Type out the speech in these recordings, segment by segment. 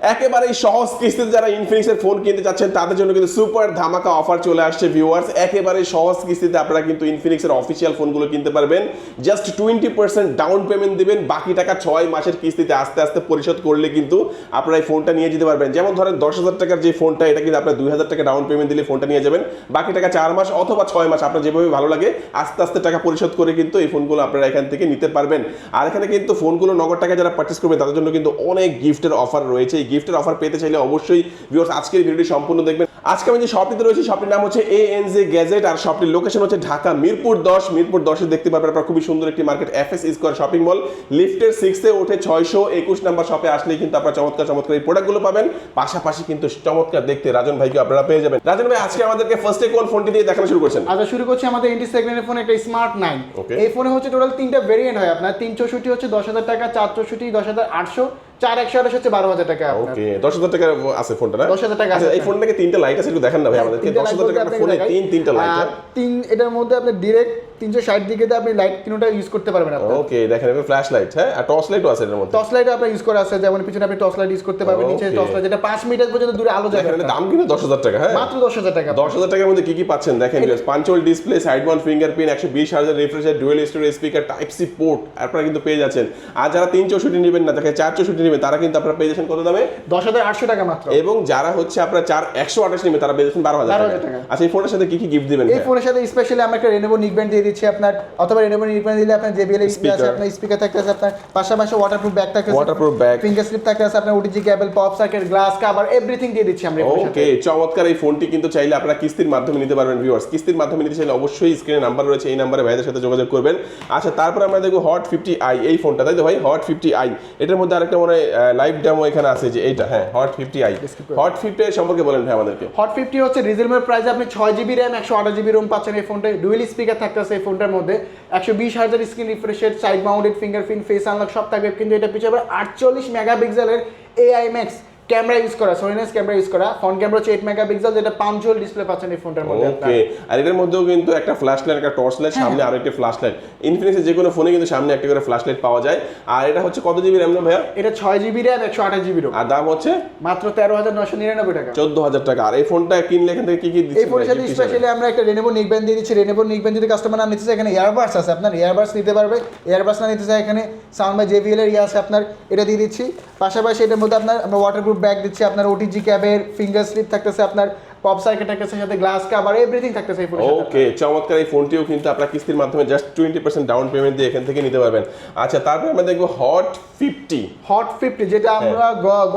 একেবারেই সহজ কিস্তিতে যারা ইনফিনিক্সের ফোন কিনতে চাচ্ছেন, তাদের জন্য কিন্তু সুপার ধামাকা অফার চলে আসছে ভিউয়ার্স একেবারে সহজ কিস্তিতে আপনারা কিন্তু ইনফিনিক্সের অফিসিয়াল ফোনগুলো কিনতে পারবেন। Just twenty percent down payment দিবেন, বাকি টাকা ছয় মাসের কিস্তিতে আস্তে আস্তে পরিশোধ করলে কিন্তু আপনারা এই ফোনটা নিয়ে যেতে পারবেন। যেমন ধরেন দশ হাজার টাকার যে ফোনটা এটা কিন্তু আপনার দুই হাজার টাকা ডাউন পেমেন্ট দিলে ফোনটা নিয়ে যাবেন। বাকি টাকা চার মাস অথবা ছয় মাস আপনার যেভাবে ভালো লাগে, আস্তে আস্তে টাকা পরিশোধ করে কিন্তু এই ফোনগুলো আপনারা এখান থেকে নিতে পারবেন। আর এখানে কিন্তু ফোনগুলো নগদ টাকা যারা পার্চেস করবেন তাদের জন্য কিন্তু অনেক গিফটের অফার রয়েছে। এই গিফটের অফার পেতে চাইলে অবশ্যই ভিউয়ার্স আজকের ভিডিওটি সম্পূর্ণ দেখবেন। আজকে আমি যে শপটিতে রয়েছি শপটির নাম হচ্ছে এ এন জে গ্যাজেট আর শপটির লোকেশন হচ্ছে ঢাকা মিরপুর দশ। মিরপুর দশে দেখতে পাবেন আপনারা খুবই সুন্দর একটি market F S square shopping mall লিফটের সিক্সে উঠে ছয়শো একুশ নাম্বার শপে আসলেই কিন্তু আপনারা চমৎকার চমৎকার এই প্রোডাক্টগুলো পাবেন। পাশাপাশি কিন্তু চমৎকার দেখতে রাজন ভাইকে আপনারা পেয়ে যাবেন। রাজন ভাই আজকে আমাদেরকে ফার্স্টে কোন ফোনটি দিয়ে দেখানো শুরু করছেন? আচ্ছা শুরু করছি আমাদের ইন্ডি সেগমেন্টের ফোন একটা স্মার্ট নাইন. এই ফোনে হচ্ছে টোটাল তিনটা ভেরিয়েন্ট হয় আপনার। তিন চৌষট্টি হচ্ছে দশ হাজার টাকা চার চৌষট্টি দশ হাজার আটশো। চার একশো আঠাশ হচ্ছে বারো হাজার টাকা ওকে দশ হাজার টাকা আছে ফোনটা দশ হাজার টাকা আছে। এই তিনটা লাইট আছে একটু দেখেন না ভাই দশ হাজার টাকা ফোনে তিন তিনটা লাইট হ্যাঁ? তিন এটার মধ্যে আপনি ডিরেক্ট তিনশো ষাট দিকে আপনি লাইট তিনটা ইউজ করতে পারবেন ওকে দেখেন ফ্ল্যাশ লাইট হ্যাঁ? আর টর্চ লাইটও আছে এর মধ্যে। টর্চ লাইটও আপনার ইউজ করা আছে যেমন পিছনে আপনি টর্চ লাইট ইউজ করতে পারবেন নিচে টর্চ লাইট যেটা মিটার পর্যন্ত দূরে আলো যায় এখানে দাম কিন্তু 10000 টাকা হ্যাঁ? মাত্র 10000 টাকা। 10000 টাকার মধ্যে কি কি পাচ্ছেন? দেখেন guys display side one fingerprint 120 hertz refresh dual storage speaker type C port আপনারা কিন্তু পেয়ে যাচ্ছেন। আর যারা 364 নেবেন না দেখেন 464 নেবে তারা কিন্তু আপনার পেয়ে যাচ্ছেন কত দামে? দশ হাজার আটশো টাকা মাত্র। এবং যারা হচ্ছে আপনার চার একশো আঠাশ নেবে তারা পেয়ে যাচ্ছেন বারো হাজার টাকা। আচ্ছা এই ফোনের সাথে কি কি গিফট দিবেন এই ফোনের সাথে স্পেশালি আমরা একটা রেনেবো নিকব্যান্ড দিয়ে দিচ্ছি আপনার অথবা রেনেবো নিকব্যান্ড দিলে আপনার জেবিএল স্পিকার আছে আপনার স্পিকার থাকতে আছে আপনার পাশাপাশি ওয়াটারপ্রুফ ব্যাগ থাকতেছে ওয়াটারপ্রুফ ব্যাগ ফিঙ্গার স্লিপ থাকতে আছে আপনার OTG cable pop socket glass cover everything দিয়ে দিচ্ছি আমরা ওকে চমৎকার এই ফোনটি কিন্তু চাইলে আপনারা কিস্তির মাধ্যমে নিতে পারবেন ভিউয়ার্স কিস্তির মাধ্যমে নিতে চাইলে অবশ্যই স্ক্রিনে নাম্বার রয়েছে এই নাম্বারে ভাইদের সাথে যোগাযোগ করবেন। আচ্ছা তারপর আমরা দেখব হট ফিফটি আই এই ফোনটা তাই তো ভাই? হট ফিফটি আই এটার মধ্যে আরেকটা মনে লাইভ ডেমো এখানে আছে যে এইটা হ্যাঁ hot fifty I hot fifty সম্পর্কে বলেন ভাই আমাদেরকে। হট ফিফটি হচ্ছে রিজনেবল প্রাইসে আপনি ছয় জিবি র্যাম একশো আঠাশ জিবি রোম পাচ্ছেন এই ফোনটা ডুয়েল স্পিকার থাকতেছে এই ফোনটার মধ্যে। একশো বিশ হাজার screen রিফ্রেশের side mounted fingerprint face unlock সব থাকবে। কিন্তু এটা পিছিয়ে আটচল্লিশ মেগাপিক্সেলের এআই ম্যাক্স ক্যামেরা ইউজ করা সোনিনেস ক্যামেরা ইউজ করা। ফ্রন্ট ক্যামেরা হচ্ছে এইট মেগাপিক্সেল যেটা পাঞ্চুয়াল ডিসপ্লে পাচ্ছেন এই ফোনটার মধ্যে ওকে আর এটার মধ্যেও কিন্তু একটা ফ্ল্যাশ লাইট একটা টর্চ লাইট সামনে আরও একটা ফ্ল্যাশ লাইট ইনফিনিক্সের যে কোনো ফোনে কিন্তু সামনে একটা করে ফ্ল্যাশ লাইট পাওয়া যায়। আর এটা হচ্ছে কত জিবি র্যাম ভাইয়া? এটা ছয় জিবি র্যাম একশো আঠাশ জিবি আর দাম হচ্ছে? মাত্র তেরো হাজার নশো নিরানব্বই টাকা। চোদ্দ হাজার টাকা। আর এই ফোনটা কিনলে এখান থেকে কি কি এই ফোনের সাথে স্পেশালি আমরা একটা রেনেবো নিকব্যান্ড দিয়ে দিচ্ছি। রেনেবো নিকব্যান্ড যদি কাস্টমার না নিতে চায় এখানে ইয়ারবাডস আছে আপনার। ইয়ারবাডস নিতে পারবে। ইয়ারবাডস না নিতে চায় এখানে সাউন্ড বাই জেবিএল এর ইয়ে আছে আপনার। এটা দিয়ে দিচ্ছি। পাশাপাশি এটার মধ্যে আপনার আমরা ওয়াটারপ্রুফ ব্যাগ দিচ্ছি আপনার ওটিজি ক্যাবের ফিঙ্গার স্লিপ থাকতেছে আপনার পপ সার্কিট থাকতেছে সাথে গ্লাস কাভার এভরিথিং থাকতেছে এই ফোনের ওকে চমৎকার এই ফোনটিও কিন্তু আপনার কিস্তির মাধ্যমে just twenty percent down payment দিয়ে এখান থেকে নিতে পারবেন। আচ্ছা তারপরে আমরা দেখব হট ফিফটি হট ফিফটি যেটা আমরা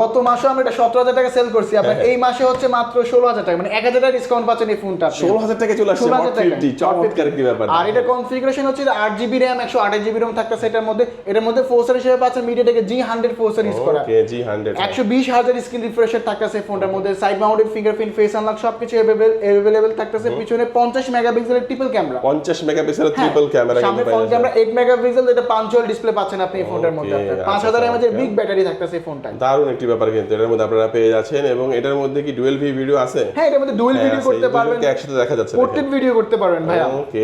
গত মাসে আমরা এটা সতেরো হাজার টাকা সেল করছি। আপনার হ্যাঁ। এই মাসে হচ্ছে মাত্র ষোলো হাজার টাকা মানে এক হাজার টাকা ডিসকাউন্ট পাচ্ছেন এই ফোনটা আপনি। ষোলো হাজার টাকা চলে আসছে হট টাকা। ফিফটি চমৎকার একটি ব্যাপার। আর এটা কনফিগারেশন হচ্ছে আট জিবি র্যাম একশো আঠাশ জিবি র্যাম থাকতেছে এটার মধ্যে। এটার মধ্যে ফোর্সার হিসেবে পাচ্ছেন মিডিয়াটেকে জি হান্ড্রেড ফোর্সার ইউজ করা। ওকে জি হান্ড্রেড একশো বিশ হাজার স্ক্রিন রিফ্রেশার থাকতেছে ফোনটার মধ্যে। Side mounted fingerprint face unlock সবকিছু অ্যাভেলেবেল থাকতেছে পিছনে পঞ্চাশ মেগাপিক্সেলের ট্রিপল ক্যামেরা পঞ্চাশ মেগাপিক্সেলের ট্রিপল ক্যামেরা সামনে ফ্রন্ট ক্যামেরা এইট মেগাপিক্সেল এটা পাঞ্চুয়াল ডিসপ্লে পাচ্ছেন আপনি এই ফোনটার মধ্যে Okay, পাঁচ আচ্ছা, এর বিগ ব্যাটারি থাকতেছে এই ফোনটায় দারুণ একটি ব্যাপার কিন্তু এটার মধ্যে আপনারা পেয়ে যাচ্ছেন এবং এটার মধ্যে কি ডুয়েল ভি ভিডিও আছে? হ্যাঁ এটার মধ্যে ডুয়েল হ্যাঁ, ভিডিও করতে পারবেন। একসাথে দেখা যাচ্ছে পোর্ট্রেট ভিডিও করতে পারবেন ভাইয়া। ওকে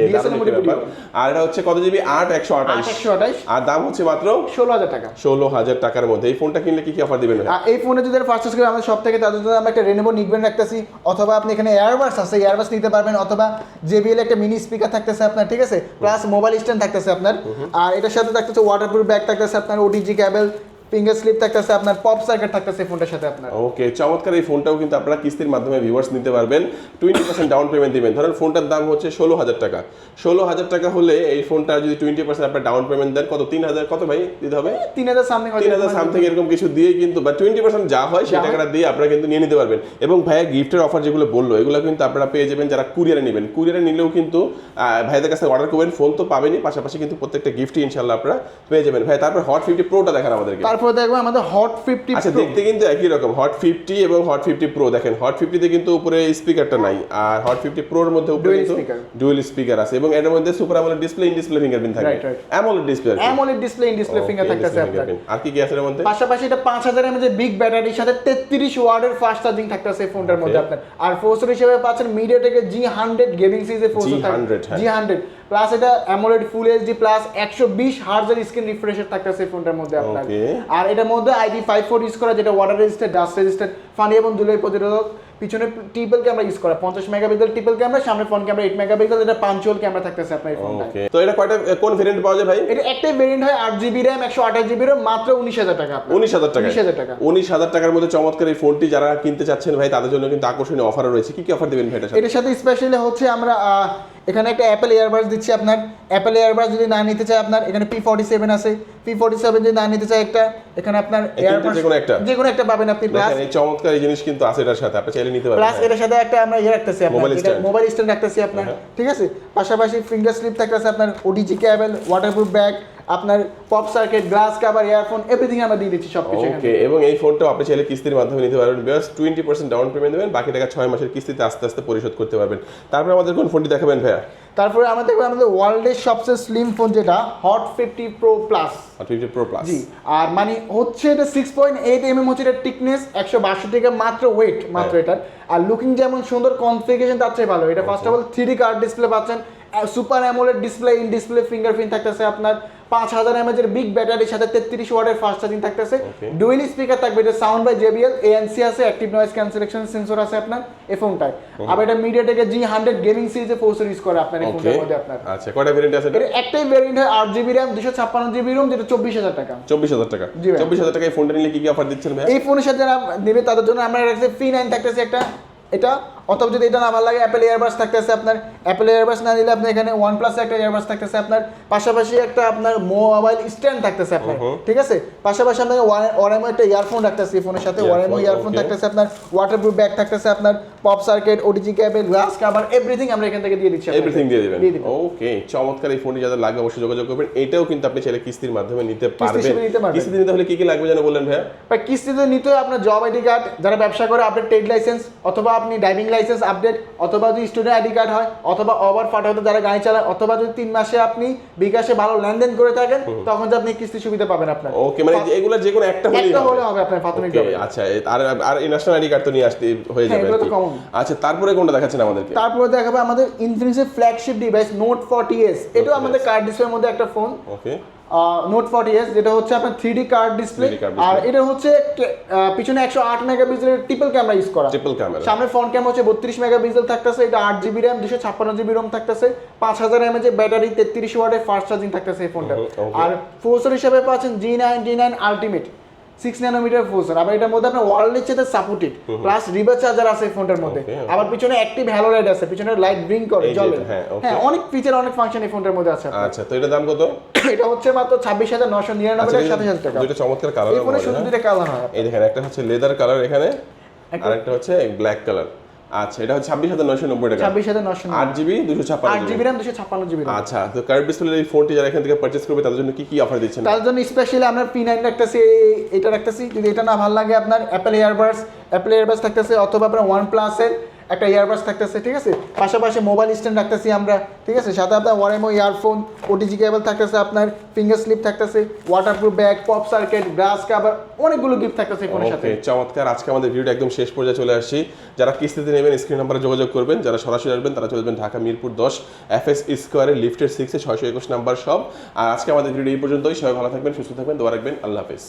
আর এটা হচ্ছে কত জিবি আট একশো আট আঠাশ একশো আঠাশ। আর দাম হচ্ছে মাত্র? ষোলো হাজার টাকা। ষোলো হাজার টাকার মধ্যে। এই ফোনটা কিনলে কি কি অফার দিবেন এই ফোনে যদি পারচেস করেন আমাদের সব থেকে তাদের জন্য আমরা একটা রেনেবো নিকবেন রাখতেছি। অথবা আপনি এখানে এয়ারবাস আছে এয়ারবাস নিতে পারবেন অথবা জেবিএল একটা মিনি স্পিকার থাকতেছে আপনার ঠিক আছে? প্লাস মোবাইল স্ট্যান্ড থাকতেছে আপনার। আর এটার সাথে থাকতেছে ওয়াটারপ্রুফ ব্যাগ থাকতেছে আপনার ওটিজি কেবল ফিঙ্গার স্লিপ থাকতেছে আপনার পপ সার্কিট থাকতেছে ফোনটার সাথে আপনার। ওকে চমৎকার এই ফোনটাও কিন্তু আপনারা কিস্তির মাধ্যমে ভিউয়ার্স নিতে পারবেন। টোয়েন্টি পার্সেন্ট ডাউন পেমেন্ট দিবেন। ধরেন ফোনটার দাম হচ্ছে ষোলো হাজার টাকা। ষোলো হাজার টাকা হলে এই ফোনটা যদি টোয়েন্টি পার্সেন্ট আপনার ডাউন পেমেন্ট দেন কত? তিন হাজার? কত ভাই? দিতে হবে? তিন হাজার সামথিং তিন হাজার সামথিং এরকম কিছু দিয়ে কিন্তু বা টোয়েন্টি পার্সেন্ট যা হয় সেই টাকাটা দিয়ে আপনারা কিন্তু নিয়ে নিতে পারবেন। এবং ভাইয়া গিফটের অফার যেগুলো বলল এগুলো কিন্তু আপনারা পেয়ে যাবেন যারা কুরিয়ারে নেবেন। কুরিয়ারে নিলেও কিন্তু ভাইদের কাছে অর্ডার করবেন ফোন তো পাবেনই পাশাপাশি কিন্তু প্রত্যেকটা গিফটই ইনশাল্লাহ আপনারা পেয়ে যাবেন। ভাই তারপর হট ফিফটি প্রোটা দেখান আমাদেরকে। তারপরে দেখব আমাদের হট ফিফটি আচ্ছা দেখতে কিন্তু একই রকম হট ফিফটি এবং হট ফিফটি প্রো দেখেন হট ফিফটিতে কিন্তু উপরে স্পিকারটা নাই আর হট ফিফটি প্রোর মধ্যে উপরে কিন্তু ডুয়েল স্পিকার আছে এবং এর মধ্যে সুপার আমলের ডিসপ্লে ইন ডিসপ্লে ফিঙ্গারপ্রিন্ট থাকবে. AMOLED display AMOLED display in display finger থাকতেছে আপনার। আর কি কি আছে এর মধ্যে? পাশাপাশি এটা পাঁচ হাজার এমএজ বিগ ব্যাটারির সাথে তেত্রিশ ওয়ার্ডের ফাস্ট চার্জিং থাকতেছে এই ফোনটার মধ্যে আপনার। আর ফোর্সর হিসেবে পাচ্ছেন মিডিয়াটেকের জি হান্ড্রেড গেমিং সিরিজের ফোর্সর G100, হ্যাঁ। জি হান্ড্রেড প্লাস এটা অ্যামোলেড ফুল এইচডি প্লাস একশো বিশ হার্জের স্ক্রিন রিফ্রেশার থাকতেছে ফোনটার মধ্যে আপনার। আর এটার মধ্যে আইপি ফাইভ ফোর ইউজ করা যেটা ওয়াটার রেজিস্টার ডাস্ট রেজিস্টার ফানি এবং ধুলোয় প্রতিরোধক পিছনে ট্রিপল ক্যামেরা ইউজ করা। পঞ্চাশ মেগাপিক্সেল ট্রিপল ক্যামেরা সামনে ফ্রন্ট ক্যামেরা এইট মেগাপিক্সেল এটা পাঞ্চুয়াল ক্যামেরা থাকতেছে আপনার ফোনটা তো এটা কয়টা কোন ভেরিয়েন্ট পাওয়া যায় ভাই? এটা একটাই ভেরিয়েন্ট হয় আট জিবি র্যাম একশো আঠাশ জিবি র্যাম মাত্র উনিশ হাজার টাকা উনিশ হাজার টাকা উনিশ হাজার টাকা। উনিশ হাজার টাকার মধ্যে চমৎকার এই ফোনটি যারা কিনতে চাচ্ছেন ভাই তাদের জন্য কিন্তু আকর্ষণীয় অফারও রয়েছে। কি কি অফার দেবেন ভাই এটার সাথে? স্পেশালি হচ্ছে আমরা এখানে একটা অ্যাপেল ইয়ারবাডস দিচ্ছি আপনার। অ্যাপেল ইয়ারবাডস যদি না নিতে চায় আপনার এখানে পি ফর্টি সেভেন আছে। পি ফর্টি সেভেন যদি না নিতে চায় একটা এখানে আপনার তিনটে যেকোনো একটা? যে কোনো একটা পাবেন আপনি প্লাস এই চমৎকার এই জিনিস কিন্তু আছে এটার সাথে আপনি চাইলে নিতে পারেন প্লাস এটার সাথে একটা আমরা ইয়ে রাখতেছি আপনার মোবাইল স্ট্যান্ড রাখতেছি আপনার ঠিক আছে? পাশাপাশি ফিঙ্গার স্লিপ থাকতেছে আপনার ওডিজি কেবল ওয়াটারপ্রুফ ব্যাগ আপনার pop socket glass cover earphone everything আমরা দিয়ে দিচ্ছি সব কিছু ওকে এবং এই ফোনটাও আপনি চাইলে কিস্তির মাধ্যমে নিতে পারবেন। বেশ টোয়েন্টি পার্সেন্ট ডাউন পেমেন্ট দেবেন বাকি টাকা ছয় মাসের কিস্তিতে আস্তে আস্তে পরিশোধ করতে পারবেন। তারপরে আমাদের কোন ফোনটি দেখাবেন ভাইয়া? তারপরে আমরা দেখব আমাদের ওয়ার্ল্ডের সবচেয়ে স্লিম ফোন যেটা হট ফিফটি প্রো প্লাস আর ফিফটি প্রো প্লাস জি আর মানে হচ্ছে এটা six point eight M M হচ্ছে এটা টিকনেস একশো বাষট্টি টাকা মাত্র ওয়েট মাত্র হ্যাঁ। এটার। আর লুকিং যেমন সুন্দর কনফিগারেশন তার চেয়ে ভালো। এটা first of all three curved display পাচ্ছেন। Super AMOLED display in display fingerprint থাকতেছে আপনার। পাঁচ হাজার এমএজের বিগ ব্যাটারির সাথে তেত্রিশ ওয়াটের ফাস্ট চার্জিং থাকতেছে. ডুয়েলি স্পিকার থাকবে এটা সাউন্ড বাই জেবিএল এএনসি আছে অ্যাক্টিভ নয়েজ ক্যান্সেলেশন সেন্সর আছে আপনার এই ফোনটায় আবার এটা মিডিয়াটেকের জি হান্ড্রেড গেমিং সিরিজে প্রসেসর ইউজ করে আপনার এই ফোনটার মধ্যে আপনার। আচ্ছা কয়টা ভেরিয়েন্ট আছে এটা? একটাই ভেরিয়েন্ট হয় আট জিবি র্যাম দুশো ছাপ্পান্ন জিবি রুম যেটা চব্বিশ হাজার টাকা। চব্বিশ হাজার টাকা। চব্বিশ হাজার টাকা এই ফোনটা নিলে কি কি অফার দিচ্ছেন এই ফোনের সাথে নেবে তাদের জন্য আমরা রাখছি ফ্রি নাইন থাকতেছে একটা এটা? অথবা যদি এটা না ভালো লাগে অ্যাপেল ইয়ারবাস থাকতেছে আপনার। অ্যাপেল ইয়ারবাস না নিলে আপনি এখানে ওয়ান প্লাস একটা ইয়ারবাস থাকতেছে আপনার। পাশাপাশি একটা আপনার মোবাইল স্ট্যান্ড থাকতেছে আপনার। ঠিক আছে? পাশাপাশি আপনার ওয়ারেমো একটা ইয়ারফোন রাখতেছে ফোনের সাথে। ওয়ারেমো ইয়ারফোন. থাকতেছে আপনার। ওয়াটারপ্রুফ ব্যাগ থাকতেছে আপনার। Pop socket OTG cable glass cover everything আমরা এখান থেকে দিয়ে দিচ্ছি আপনাকে। এভরিথিং দিয়ে দিবেন। ওকে চমৎকার এই ফোনটি যাদের লাগবে অবশ্যই যোগাযোগ করবেন। এটাও কিন্তু আপনি চাইলে কিস্তির মাধ্যমে নিতে পারবেন। হিসেবে নিতে পারবেন। কিস্তিতে নিতে হলে কি কি লাগবে যেন বললেন ভাইয়া? কিস্তিতে নিতে আপনার জব আইডি কার্ড যারা ব্যবসা করে আপনার ট্রেড লাইসেন্স অথবা আপনি ড্রাইভিং লাইসেন্স আপডেট অথবা যদি স্টুডেন্ট আইডি কার্ড হয় অথবা ওভার ফাটাতে যারা গাড়ি চালায় অথবা যদি তিন মাসে আপনি বিকাশে ভালো লেনদেন করে থাকেন তখন যে আপনি কিস্তি সুবিধা পাবেন আপনার। ওকে মানে এগুলো যে কোনো একটা হলেই একটা হবে। হলে হবে আপনার প্রাথমিক আচ্ছা আর আর ন্যাশনাল আইডি কার্ড তো নিয়ে আসতে হয়ে হ্যাঁ, যাবে। আচ্ছা তারপরে কোনটা দেখাচ্ছেন আমাদেরকে? তারপরে দেখাবে আমাদের ইনফিনিক্সের flagship device note forty S এটাও আমাদের কার্ড ডিসপ্লের মধ্যে একটা phone okay note forty S যেটা হচ্ছে আপনার three D curved display 3D card display। আর এটা হচ্ছে পিছনে একশো আট মেগাপিক্সেলের ট্রিপল ক্যামেরা ইউজ করা। ট্রিপল ক্যামেরা সামনে ফ্রন্ট ক্যামেরা হচ্ছে বত্রিশ মেগাপিক্সেল থাকতেছে এটা আট জিবি র্যাম দুশো ছাপ্পান্ন জিবি রোম থাকতেছে পাঁচ হাজার এমএচ এর ব্যাটারি তেত্রিশ ওয়াটের ফাস্ট চার্জিং থাকতেছে এই ফোনটা আর প্রসেসর হিসেবে পাচ্ছেন G nine G nine ultimate six nanometer processor আবার এটার মধ্যে আপনার ওয়ার্ল্ডের সাথে সাপোর্টেড প্লাস রিভার চার্জার আছে এই ফোনটার মধ্যে. আবার পিছনে অ্যাক্টিভ হ্যালো লাইট আছে পিছনে লাইট ব্রিং করে জ্বলে। হ্যাঁ, হ্যাঁ অনেক ফিচার অনেক ফাংশন এই ফোনটার মধ্যে আছে আচ্ছা তো এটার দাম কত? এটা হচ্ছে মাত্র ছাব্বিশ হাজার নশো নিরানব্বই আচ্ছা টাকা সাত হাজার টাকা। দুটো চমৎকার কালার এই ফোনে শুধু দুটো কালার হয়। এই দেখেন একটা হচ্ছে লেদার কালার এখানে আর একটা হচ্ছে ব্ল্যাক কালার আচ্ছা এটা হচ্ছে ছাব্বিশ হাজার নয়শো নব্বই টাকা। ছাব্বিশ হাজার নশো আট জিবি দুশো ছাপ্পান্ন আট জিবি। র্যাম দুশো ছাপ্পান্ন জিবি আচ্ছা তো কার্ভ ডিসপ্লে এই ফোনটি যারা এখান থেকে পারচেস করবে তাদের জন্য কি কি অফার দিচ্ছেন? তার জন্য স্পেশালি আমরা পি নাইন রাখতেছি এটা রাখতেছি। যদি এটা না ভালো লাগে আপনার অ্যাপেল ইয়ারবাডস অ্যাপেল ইয়ারবাডস থাকতেছে অথবা আপনার ওয়ান প্লাসের একটা ইয়ারবাডস থাকতেছে ঠিক আছে? পাশাপাশি মোবাইল স্ট্যান্ড রাখতেছি আমরা ঠিক আছে? সাথে আপনার ওয়ারেমো ইয়ারফোন ওটিজি কেবল থাকতেছে আপনার ফিঙ্গার স্লিপ থাকতেছে waterproof bag pop socket glass cover অনেকগুলো গিফট থাকতেছে ফোনের সাথে। চমৎকার। আজকে আমাদের ভিডিওটা একদম শেষ পর্যায়ে চলে আসছি। যারা কিস্তিতে নেবেন স্ক্রিন নাম্বারে যোগাযোগ করবেন যারা সরাসরি আসবেন তারা চলে যাবেন ঢাকা মিরপুর দশ এফ এস স্কোয়ারে লিফটের সিক্সে ছয়শো একুশ নাম্বার সব আর আজকে আমাদের ভিডিও এই পর্যন্তই। সবাই ভালো থাকবেন সুস্থ থাকবেন দোয়া রাখবেন। আল্লাহ হাফেজ।